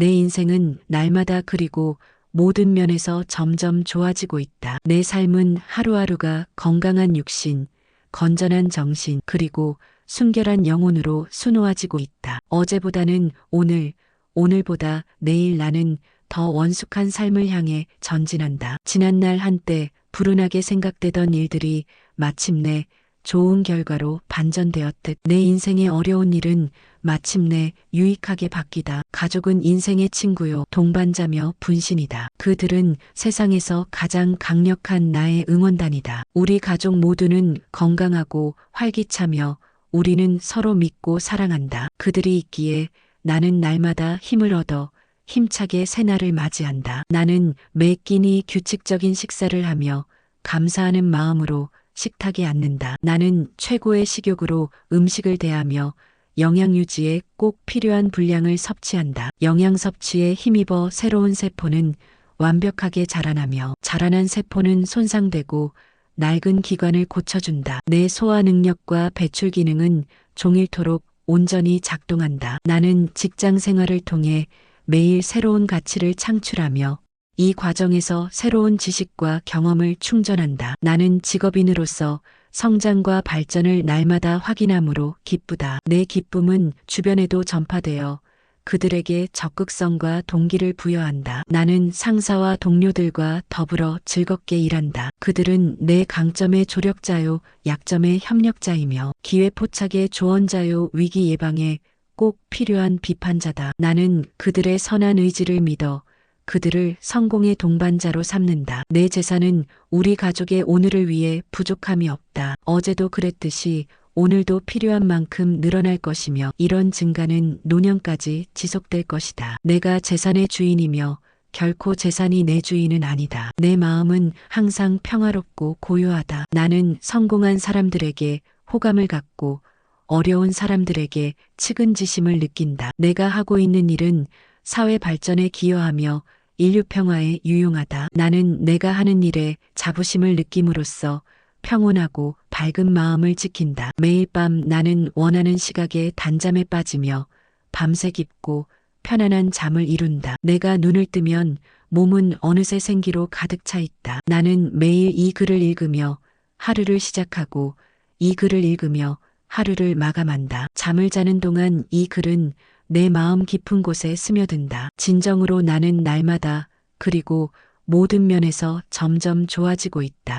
내 인생은 날마다 그리고 모든 면에서 점점 좋아지고 있다. 내 삶은 하루하루가 건강한 육신, 건전한 정신, 그리고 순결한 영혼으로 수놓아지고 있다. 어제보다는 오늘, 오늘보다 내일 나는 더 원숙한 삶을 향해 전진한다. 지난날 한때 불운하게 생각되던 일들이 마침내 좋은 결과로 반전되었듯 내 인생의 어려운 일은 마침내 유익하게 바뀌다. 가족은 인생의 친구요, 동반자며 분신이다. 그들은 세상에서 가장 강력한 나의 응원단이다. 우리 가족 모두는 건강하고 활기차며 우리는 서로 믿고 사랑한다. 그들이 있기에 나는 날마다 힘을 얻어 힘차게 새날을 맞이한다. 나는 매 끼니 규칙적인 식사를 하며 감사하는 마음으로 식탁에 앉는다. 나는 최고의 식욕으로 음식을 대하며 영양 유지에 꼭 필요한 분량을 섭취한다. 영양 섭취에 힘입어 새로운 세포는 완벽하게 자라나며 자라난 세포는 손상되고 낡은 기관을 고쳐준다. 내 소화 능력과 배출 기능은 종일토록 온전히 작동한다. 나는 직장 생활을 통해 매일 새로운 가치를 창출하며 이 과정에서 새로운 지식과 경험을 충전한다. 나는 직업인으로서 성장과 발전을 날마다 확인함으로 기쁘다. 내 기쁨은 주변에도 전파되어 그들에게 적극성과 동기를 부여한다. 나는 상사와 동료들과 더불어 즐겁게 일한다. 그들은 내 강점의 조력자요, 약점의 협력자이며 기회 포착의 조언자요, 위기 예방에 꼭 필요한 비판자다. 나는 그들의 선한 의지를 믿어 그들을 성공의 동반자로 삼는다. 내 재산은 우리 가족의 오늘을 위해 부족함이 없다. 어제도 그랬듯이 오늘도 필요한 만큼 늘어날 것이며 이런 증가는 노년까지 지속될 것이다. 내가 재산의 주인이며 결코 재산이 내 주인은 아니다. 내 마음은 항상 평화롭고 고요하다. 나는 성공한 사람들에게 호감을 갖고 어려운 사람들에게 측은지심을 느낀다. 내가 하고 있는 일은 사회 발전에 기여하며 인류 평화에 유용하다. 나는 내가 하는 일에 자부심을 느낌으로써 평온하고 밝은 마음을 지킨다. 매일 밤 나는 원하는 시각에 단잠에 빠지며 밤새 깊고 편안한 잠을 이룬다. 내가 눈을 뜨면 몸은 어느새 생기로 가득 차 있다. 나는 매일 이 글을 읽으며 하루를 시작하고 이 글을 읽으며 하루를 마감한다. 잠을 자는 동안 이 글은 내 마음 깊은 곳에 스며든다. 진정으로 나는 날마다 그리고 모든 면에서 점점 좋아지고 있다.